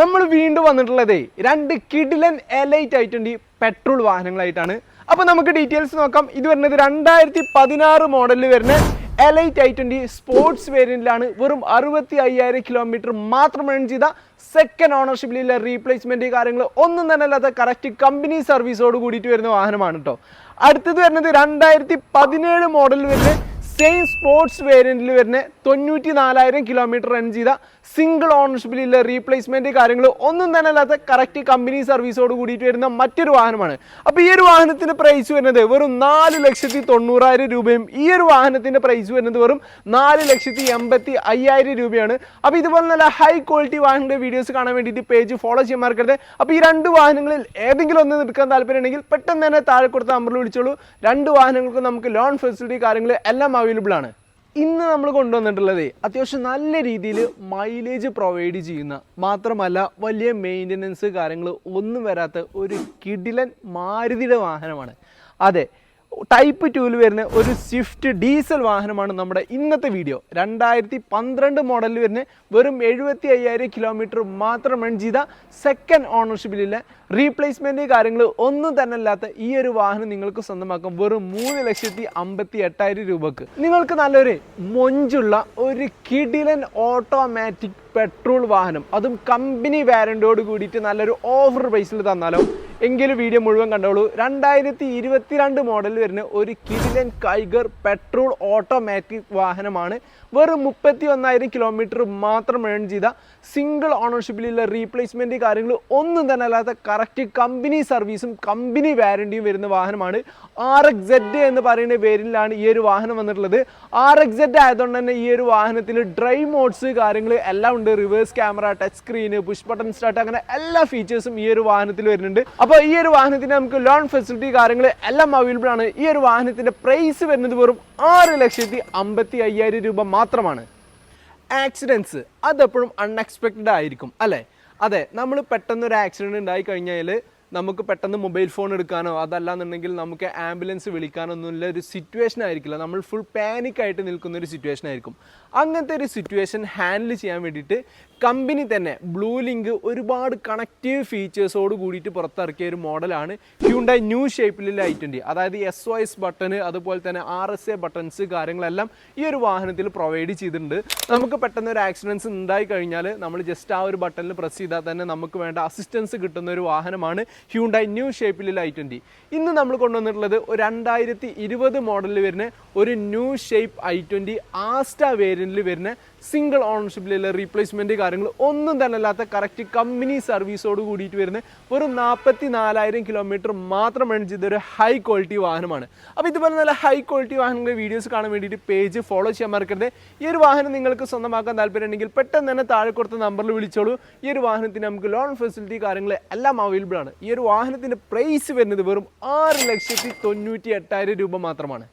നമ്മൾ വീണ്ടും വന്നിട്ടുള്ളതേ രണ്ട് കിഡിലൻ എലൈറ്റ് ആയിട്ടുണ്ട് പെട്രോൾ വാഹനങ്ങളായിട്ടാണ്. അപ്പോൾ നമുക്ക് ഡീറ്റെയിൽസ് നോക്കാം. ഇത് വരുന്നത് രണ്ടായിരത്തി പതിനാറ് മോഡലിൽ വരുന്ന എലൈറ്റ് ഐ ട്വന്റി സ്പോർട്സ് വേരിയന്റിലാണ് വെറും അറുപത്തി അയ്യായിരം കിലോമീറ്റർ മാത്രം റൺ ചെയ്ത സെക്കൻഡ് ഓണർഷിപ്പിലുള്ള റീപ്ലേസ്മെന്റ് കാര്യങ്ങൾ ഒന്നും തന്നെ അല്ലാത്ത കറക്റ്റ് കമ്പനി സർവീസോട് കൂടിയിട്ട് വരുന്ന വാഹനമാണ് കേട്ടോ അടുത്തത് വരുന്നത് രണ്ടായിരത്തി പതിനേഴ് മോഡലിൽ വരുന്ന സെയിം സ്പോർട്സ് വേരിയന്റിൽ വരുന്ന തൊണ്ണൂറ്റി നാലായിരം കിലോമീറ്റർ റൺ ചെയ്ത സിംഗിൾ ഓണർഷിപ്പിലുള്ള റീപ്ലേസ്മെന്റ് കാര്യങ്ങൾ ഒന്നും തന്നെ അല്ലാത്ത കറക്റ്റ് കമ്പനി സർവീസോട് കൂടിയിട്ട് വരുന്ന മറ്റൊരു വാഹനമാണ്. അപ്പോൾ ഈ ഒരു വാഹനത്തിന്റെ പ്രൈസ് വരുന്നത് വെറും നാല് ലക്ഷത്തി തൊണ്ണൂറായിരം രൂപയും ഈ ഒരു വാഹനത്തിന്റെ പ്രൈസ് വരുന്നത് വെറും നാല് ലക്ഷത്തി എൺപത്തി അയ്യായിരം രൂപയാണ്. അപ്പോൾ ഇതുപോലെ നല്ല ഹൈ ക്വാളിറ്റി വാഹനങ്ങളുടെ വീഡിയോസ് കാണാൻ വേണ്ടിയിട്ട് പേജ് ഫോളോ ചെയ്യാൻ മറക്കരുത്. അപ്പോൾ ഈ രണ്ട് വാഹനങ്ങളിൽ ഏതെങ്കിലും ഒന്ന് എടുക്കാൻ താല്പര്യമുണ്ടെങ്കിൽ പെട്ടെന്ന് തന്നെ താഴെ കൊടുത്ത നമ്പറിൽ വിളിച്ചോളൂ. രണ്ട് വാഹനങ്ങൾക്കും നമുക്ക് ലോൺ ഫെസിലിറ്റി കാര്യങ്ങൾ എല്ലാം അവൈലബിൾ ആണ്. ഇന്ന് നമ്മൾ കൊണ്ടുവന്നിട്ടുള്ളത് അത്യാവശ്യം നല്ല രീതിയിൽ മൈലേജ് പ്രൊവൈഡ് ചെയ്യുന്ന മാത്രമല്ല വലിയ മെയിന്റനൻസ് കാര്യങ്ങൾ ഒന്നും വരാത്ത ഒരു കിടിലൻ മാരുതിയുടെ വാഹനമാണ്. അതെ ടൈപ്പ് ടൂവിൽ വരുന്ന ഒരു സ്വിഫ്റ്റ് ഡീസൽ വാഹനമാണ് നമ്മുടെ ഇന്നത്തെ വീഡിയോ. രണ്ടായിരത്തി പന്ത്രണ്ട് മോഡലിൽ വരുന്ന വെറും എഴുപത്തി അയ്യായിരം കിലോമീറ്റർ മാത്രം റൺ ചെയ്ത സെക്കൻഡ് ഓണർഷിപ്പിലുള്ള റീപ്ലേസ്മെന്റ് കാര്യങ്ങൾ ഒന്നും തന്നെ അല്ലാത്ത ഈ ഒരു വാഹനം നിങ്ങൾക്ക് സ്വന്തമാക്കാം. വെറും മൂന്ന് ലക്ഷത്തി അമ്പത്തി എട്ടായിരം രൂപക്ക്. നിങ്ങൾക്ക് നല്ലൊരു മൊഞ്ചുള്ള ഒരു കിഡിലൻ ഓട്ടോമാറ്റിക് പെട്രോൾ വാഹനം. അതും കമ്പനി വാരന്റോട് കൂടിയിട്ട് നല്ലൊരു ഓഫർ പ്രൈസിൽ തന്നാലോ. എങ്കിലും വീഡിയോ മുഴുവൻ കണ്ടോളൂ. രണ്ടായിരത്തി ഇരുപത്തിരണ്ട് മോഡൽ വരുന്ന ഒരു കിരിലൻ കൈഗർ പെട്രോൾ ഓട്ടോമാറ്റിക് വാഹനമാണ്. വെറും മുപ്പത്തി ഒന്നായിരം കിലോമീറ്റർ മാത്രം ഏൺ ചെയ്ത സിംഗിൾ ഓണർഷിപ്പിലുള്ള റീപ്ലേസ്മെന്റ് കാര്യങ്ങൾ ഒന്നും തന്നെ അല്ലാത്ത കറക്റ്റ് കമ്പനി സർവീസും കമ്പനി വാരണ്ടിയും വരുന്ന വാഹനമാണ്. ആർ എക്സ് സെഡ് എന്ന് പറയുന്ന പേരിലാണ് ഈ ഒരു വാഹനം വന്നിട്ടുള്ളത്. ആർ എക്സ് സെഡ് ആയതുകൊണ്ട് തന്നെ ഈ ഒരു വാഹനത്തിൽ ഡ്രൈവ് മോഡ്സ് കാര്യങ്ങൾ എല്ലാം ഉണ്ട്. Reverse camera touch screen push button start അങ്ങനെ എല്ലാ ഫീച്ചേഴ്സും ഈ ഒരു വാഹനത്തിൽ വരുന്നുണ്ട്. അപ്പോൾ ഈ ഒരു വാഹനത്തിന് നമുക്ക് ലോൺ ഫെസിലിറ്റി കാര്യങ്ങൾ എല്ലാം അവൈലബിൾ ആണ്. ഈ ഒരു വാഹനത്തിന്റെ പ്രൈസ് വരുന്നത് വെറും ആറ് ലക്ഷത്തി അമ്പത്തി അയ്യായിരം രൂപ മാത്രമാണ്. ആക്സിഡൻസ് അതെപ്പോഴും അൺഎക്സ്പെക്റ്റഡ് ആയിരിക്കും അല്ലേ? അതെ നമ്മൾ പെട്ടെന്ന് ഒരു ആക്സിഡന്റ് ഉണ്ടായി കഴിഞ്ഞാൽ നമുക്ക് പെട്ടെന്ന് മൊബൈൽ ഫോൺ എടുക്കാനോ അതല്ലാന്നുണ്ടെങ്കിൽ നമുക്ക് ആംബുലൻസ് വിളിക്കാനോ ഒന്നുമില്ല ഒരു സിറ്റുവേഷൻ ആയിരിക്കില്ല. നമ്മൾ ഫുൾ പാനിക് ആയിട്ട് നിൽക്കുന്ന ഒരു സിറ്റുവേഷൻ ആയിരിക്കും. അങ്ങനത്തെ ഒരു സിറ്റുവേഷൻ ഹാൻഡിൽ ചെയ്യാൻ വേണ്ടിയിട്ട് കമ്പനി തന്നെ ബ്ലൂ ലിങ്ക് ഒരുപാട് കണക്റ്റീവ് ഫീച്ചേഴ്സോട് കൂടിയിട്ട് പുറത്തിറക്കിയ ഒരു മോഡലാണ് ഹ്യൂണ്ടായി ന്യൂ ഷേപ്പിലുള്ള ഐ ട്വന്റി അതായത് എസ് ഒ എസ് ബട്ടണ് അതുപോലെ തന്നെ ആർ എസ് എ ബട്ടൺസ് കാര്യങ്ങളെല്ലാം ഈ ഒരു വാഹനത്തിൽ പ്രൊവൈഡ് ചെയ്തിട്ടുണ്ട്. നമുക്ക് പെട്ടെന്ന് ഒരു ആക്സിഡൻസ് ഉണ്ടായി കഴിഞ്ഞാൽ നമ്മൾ ജസ്റ്റ് ആ ഒരു ബട്ടണിൽ പ്രസ് ചെയ്താൽ തന്നെ നമുക്ക് വേണ്ട അസിസ്റ്റൻസ് കിട്ടുന്ന ഒരു വാഹനമാണ് ഹ്യൂണ്ടായി ന്യൂ ഷേപ്പിലുള്ള ഐ ട്വന്റി ഇന്ന് നമ്മൾ കൊണ്ടുവന്നിട്ടുള്ളത് ഒരു രണ്ടായിരത്തി ഇരുപത് മോഡലിൽ വരുന്ന ഒരു new shape I twenty Asta വേരിയന്റിൽ വരുന്ന സിംഗിൾ ഓണർഷിപ്പിലുള്ള റീപ്ലേസ്മെന്റ് കാര്യങ്ങൾ ഒന്നും തന്നെ അല്ലാത്ത കറക്റ്റ് കമ്പനി സർവീസോട് കൂടിയിട്ട് വരുന്ന വെറും നാൽപ്പത്തി നാലായിരം കിലോമീറ്റർ മാത്രം റൺ ചെയ്ത ഒരു ഹൈ ക്വാളിറ്റി വാഹനമാണ്. അപ്പോൾ ഇതുപോലെ നല്ല ഹൈ ക്വാളിറ്റി വാഹനങ്ങളുടെ വീഡിയോസ് കാണാൻ വേണ്ടിയിട്ട് പേജ് ഫോളോ ചെയ്യാൻ മറക്കരുത്. ഈ ഒരു വാഹനം നിങ്ങൾക്ക് സ്വന്തമാക്കാൻ താല്പര്യമുണ്ടെങ്കിൽ പെട്ടെന്ന് തന്നെ താഴെ കൊടുത്ത നമ്പറിൽ വിളിച്ചോളൂ. ഈ ഒരു വാഹനത്തിന് നമുക്ക് ലോൺ ഫെസിലിറ്റി കാര്യങ്ങൾ എല്ലാം അവൈലബിൾ ആണ്. ഈ ഒരു വാഹനത്തിന്റെ പ്രൈസ് വരുന്നത് വെറും ആറ് ലക്ഷത്തി തൊണ്ണൂറ്റി എട്ടായിരം രൂപ മാത്രമാണ്.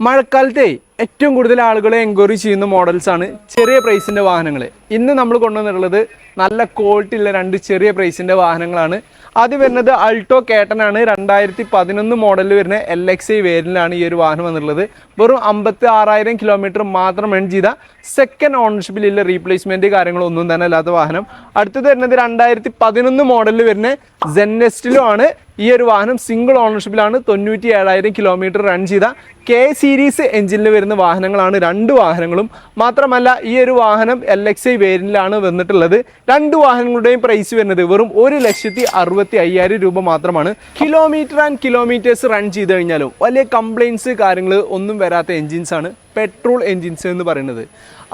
മഴക്കാലത്തെ ഏറ്റവും കൂടുതൽ ആളുകളെ എൻക്വയറി ചെയ്യുന്ന മോഡൽസ് ആണ് ചെറിയ പ്രൈസിന്റെ വാഹനങ്ങൾ ഇന്ന് നമ്മൾ കൊണ്ടുവന്നിട്ടുള്ളത് നല്ല ക്വാളിറ്റി ഉള്ള രണ്ട് ചെറിയ പ്രൈസിന്റെ വാഹനങ്ങളാണ്. അത് വരുന്നത് അൾട്ടോ കേട്ടനാണ് രണ്ടായിരത്തി പതിനൊന്ന് മോഡലിൽ വരുന്ന എൽ എക്സ് ഐ വേരിലാണ് ഈ ഒരു വാഹനം വന്നിട്ടുള്ളത്. വെറും അമ്പത്തി ആറായിരം കിലോമീറ്റർ മാത്രം എൺ ചെയ്ത സെക്കൻഡ് ഓണർഷിപ്പിലുള്ള റീപ്ലേസ്മെന്റ് കാര്യങ്ങളൊന്നും തന്നെ അല്ലാത്ത വാഹനം. അടുത്തത് വരുന്നത് രണ്ടായിരത്തി പതിനൊന്ന് മോഡലിൽ വരുന്ന ജെന്നെസ്റ്റിലും ആണ്. ഈ ഒരു വാഹനം സിംഗിൾ ഓണർഷിപ്പിലാണ് തൊണ്ണൂറ്റി ഏഴായിരം കിലോമീറ്റർ റൺ ചെയ്ത കെ സീരീസ് എഞ്ചിനിൽ വരുന്ന വാഹനങ്ങളാണ് രണ്ട് വാഹനങ്ങളും. മാത്രമല്ല ഈ ഒരു വാഹനം എൽ എക്സ് ഐ വേരിയന്റിലാണ് വന്നിട്ടുള്ളത്. രണ്ട് വാഹനങ്ങളുടെയും പ്രൈസ് വരുന്നത് വെറും ഒരു ലക്ഷത്തി അറുപത്തി അയ്യായിരം രൂപ മാത്രമാണ്. കിലോമീറ്റർ ആൻഡ് കിലോമീറ്റേഴ്സ് റൺ ചെയ്ത് കഴിഞ്ഞാലും വലിയ കംപ്ലയിൻസ് കാര്യങ്ങൾ ഒന്നും വരാത്ത എൻജിൻസ് ആണ്. പെട്രോൾ എൻജിൻസ് എന്ന് പറയുന്നത്.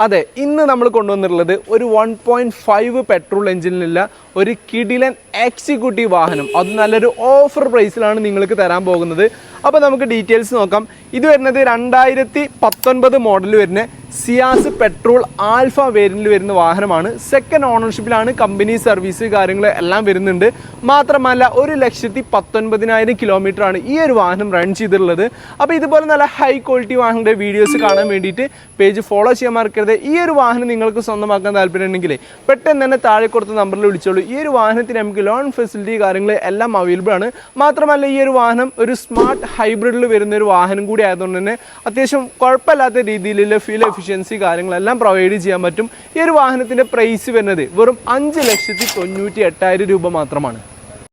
അതെ ഇന്ന് നമ്മൾ കൊണ്ടുവന്നിട്ടുള്ളത് ഒരു വൺ പോയിന്റ് ഫൈവ് പെട്രോൾ എൻജിനിലുള്ള ഒരു കിഡിലൻ എക്സിക്യൂട്ടീവ് വാഹനം. അത് നല്ലൊരു ഓഫർ പ്രൈസിലാണ് നിങ്ങൾക്ക് തരാൻ പോകുന്നത്. അപ്പോൾ നമുക്ക് ഡീറ്റെയിൽസ് നോക്കാം. ഇത് വരുന്നത് രണ്ടായിരത്തി പത്തൊൻപത് മോഡൽ വരുന്ന സിയാസ് പെട്രോൾ ആൽഫ വേരിയന്റിൽ വരുന്ന വാഹനമാണ്. സെക്കൻഡ് ഓണർഷിപ്പിലാണ് കമ്പനി സർവീസ് കാര്യങ്ങൾ എല്ലാം വരുന്നുണ്ട്. മാത്രമല്ല ഒരു ലക്ഷത്തി പത്തൊൻപതിനായിരം കിലോമീറ്ററാണ് ഈ ഒരു വാഹനം റൺ ചെയ്തിട്ടുള്ളത്. അപ്പോൾ ഇതുപോലെ നല്ല ഹൈ ക്വാളിറ്റി വാഹനങ്ങളുടെ വീഡിയോസ് കാണാൻ കാണാൻ വേണ്ടിയിട്ട് പേജ് ഫോളോ ചെയ്യാൻ മറക്കരുത്. ഈ ഒരു വാഹനം നിങ്ങൾക്ക് സ്വന്തമാക്കാൻ താല്പര്യമുണ്ടെങ്കിൽ പെട്ടെന്ന് തന്നെ താഴെ കൊടുത്ത നമ്പറിൽ വിളിച്ചോളൂ. ഈ ഒരു വാഹനത്തിന് നമുക്ക് ലോൺ ഫെസിലിറ്റി കാര്യങ്ങൾ എല്ലാം അവൈലബിൾ ആണ്. മാത്രമല്ല ഈ ഒരു വാഹനം ഒരു സ്മാർട്ട് ഹൈബ്രിഡിൽ വരുന്ന ഒരു വാഹനം കൂടി ആയതുകൊണ്ട് തന്നെ അത്യാവശ്യം കുഴപ്പമില്ലാത്ത രീതിയിലുള്ള ഫ്യൂൽ എഫിഷ്യൻസി കാര്യങ്ങളെല്ലാം പ്രൊവൈഡ് ചെയ്യാൻ പറ്റും. ഈ ഒരു വാഹനത്തിന്റെ പ്രൈസ് വരുന്നത് വെറും അഞ്ച് ലക്ഷത്തി തൊണ്ണൂറ്റി എട്ടായിരം രൂപ മാത്രമാണ്.